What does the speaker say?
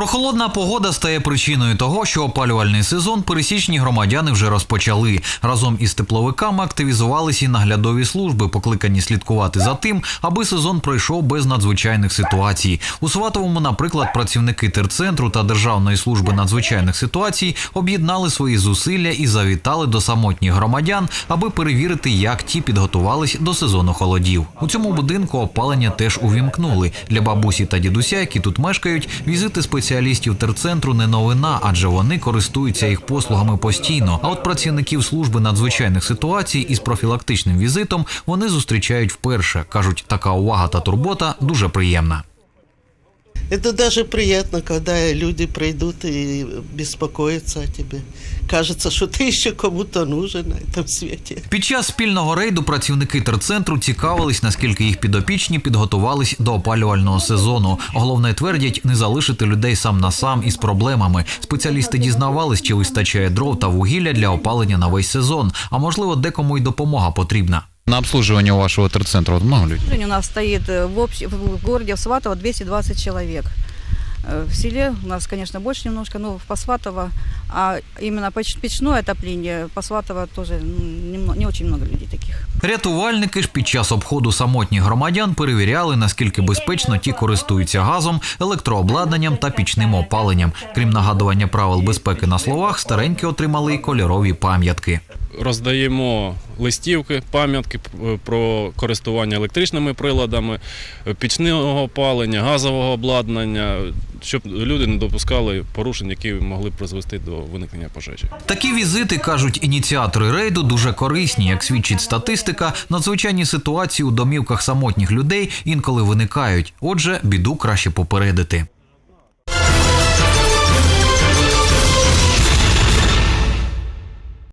Прохолодна погода стає причиною того, що опалювальний сезон пересічні громадяни вже розпочали. Разом із тепловиками активізувалися і наглядові служби, покликані слідкувати за тим, аби сезон пройшов без надзвичайних ситуацій. У Сватовому, наприклад, працівники терцентру та Державної служби надзвичайних ситуацій об'єднали свої зусилля і завітали до самотніх громадян, аби перевірити, як ті підготувались до сезону холодів. У цьому будинку опалення теж увімкнули. Для бабусі та дідуся, які тут мешкають, візити спеціалістів терцентру не новина, адже вони користуються їх послугами постійно. А от працівників служби надзвичайних ситуацій із профілактичним візитом вони зустрічають вперше. кажуть, така увага та турбота дуже приємна. Это даже приятно, когда люди придут и беспокоятся о тебе. Кажется, что ты еще кому-то нужен на этом свете. Під час спільного рейду працівники терцентру цікавились, наскільки їх підопічні підготувались до опалювального сезону. Головне твердять не залишити людей сам на сам із проблемами. Спеціалісти дізнавались, чи вистачає дров та вугілля для опалення на весь сезон. А можливо, декому й допомога потрібна. На обслуживание вашего терцентра вот много людей? У нас стоит э, в, общ... в городе в Сватово 220 человек. Э, В селе у нас, конечно, больше немножко, но в Посватово, а именно печ- печное отопление, Посватово тоже м, не очень много людей таких. Рятувальники ж під час обходу самотніх громадян перевіряли, наскільки безпечно ті користуються газом, електрообладнанням та пічним опаленням. Крім нагадування правил безпеки на словах, старенькі отримали й кольорові пам'ятки. Роздаємо листівки, пам'ятки про користування електричними приладами, е, пічного опалення, газового обладнання, щоб люди не допускали порушень, які могли б призвести до виникнення пожежі. Такі візити кажуть ініціатори рейду дуже корисні, як свідчить статистика. Надзвичайні ситуації у домівках самотніх людей інколи виникають. Отже, біду краще попередити.